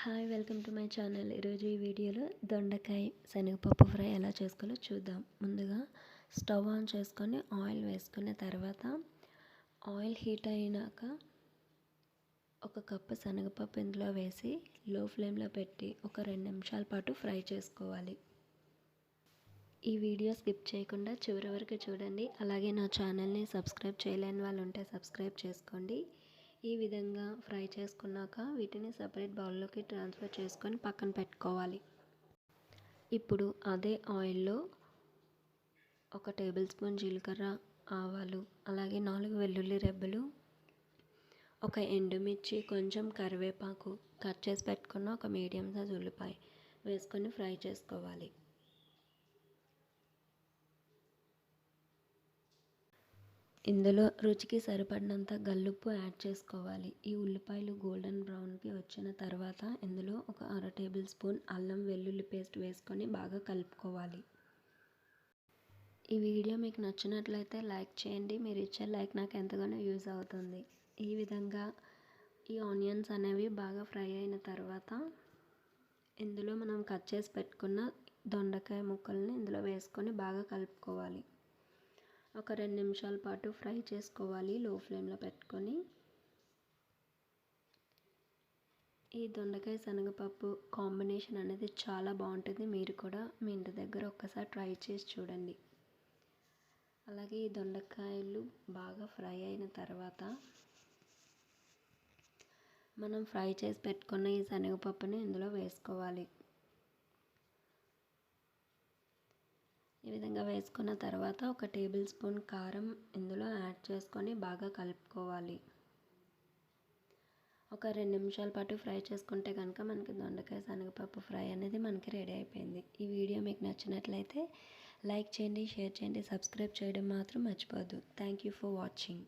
Hi welcome to my channel. ఈరోజు ఈ వీడియోలో దొండకాయ శనగపప్పు ఫ్రై ఎలా చేసుకోవాలో చూద్దాం. ముందుగా స్టవ్ ఆన్ చేసుకొని ఆయిల్ వేసుకున్న తర్వాత ఆయిల్ హీట్ అయినాక ఒక కప్పు శనగపప్పు ఇందులో వేసి లో ఫ్లేమ్లో పెట్టి ఒక రెండు నిమిషాల పాటు ఫ్రై చేసుకోవాలి. ఈ వీడియో స్కిప్ చేయకుండా చివరి వరకు చూడండి. అలాగే నా ఛానల్ని సబ్స్క్రైబ్ చేయలేని వాళ్ళు ఉంటే సబ్స్క్రైబ్ చేసుకోండి. ఈ విధంగా ఫ్రై చేసుకున్నాక వీటిని సపరేట్ బౌల్లోకి ట్రాన్స్ఫర్ చేసుకొని పక్కన పెట్టుకోవాలి. ఇప్పుడు అదే ఆయిల్లో ఒక టేబుల్ స్పూన్ జీలకర్ర ఆవాలు అలాగే నాలుగు వెల్లుల్లి రెబ్బలు ఒక ఎండుమిర్చి కొంచెం కరివేపాకు కట్ చేసి పెట్టుకున్న ఒక మీడియం సైజ్ ఉల్లిపాయ వేసుకొని ఫ్రై చేసుకోవాలి. ఇందులో రుచికి సరిపడినంత గల్లుప్పు యాడ్ చేసుకోవాలి. ఈ ఉల్లిపాయలు గోల్డెన్ బ్రౌన్కి వచ్చిన తర్వాత ఇందులో ఒక అర టేబుల్ స్పూన్ అల్లం వెల్లుల్లి పేస్ట్ వేసుకొని బాగా కలుపుకోవాలి. ఈ వీడియో మీకు నచ్చినట్లయితే లైక్ చేయండి. మీరు ఇచ్చే లైక్ నాకు ఎంతగానో యూజ్ అవుతుంది. ఈ విధంగా ఈ ఆనియన్స్ అనేవి బాగా ఫ్రై అయిన తర్వాత ఇందులో మనం కట్ చేసి పెట్టుకున్న దొండకాయ ముక్కల్ని ఇందులో వేసుకొని బాగా కలుపుకోవాలి. ఒక రెండు నిమిషాల పాటు ఫ్రై చేసుకోవాలి లో ఫ్లేమ్లో పెట్టుకొని. ఈ దొండకాయ శనగపప్పు కాంబినేషన్ అనేది చాలా బాగుంటుంది. మీరు కూడా మీ ఇంటి దగ్గర ఒక్కసారి ట్రై చేసి చూడండి. అలాగే ఈ దొండకాయలు బాగా ఫ్రై అయిన తర్వాత మనం ఫ్రై చేసి పెట్టుకున్న ఈ శనగపప్పుని ఇందులో వేసుకోవాలి. ఈ విధంగా వేసుకున్న తర్వాత ఒక టేబుల్ స్పూన్ కారం ఇందులో యాడ్ చేసుకొని బాగా కలుపుకోవాలి. ఒక రెండు నిమిషాల పాటు ఫ్రై చేసుకుంటే కనుక మనకి దొండకాయ శనగపప్పు ఫ్రై అనేది మనకి రెడీ అయిపోయింది. ఈ వీడియో మీకు నచ్చినట్లయితే లైక్ చేయండి షేర్ చేయండి సబ్స్క్రైబ్ చేయడం మాత్రం మర్చిపోవద్దు. Thank you for watching.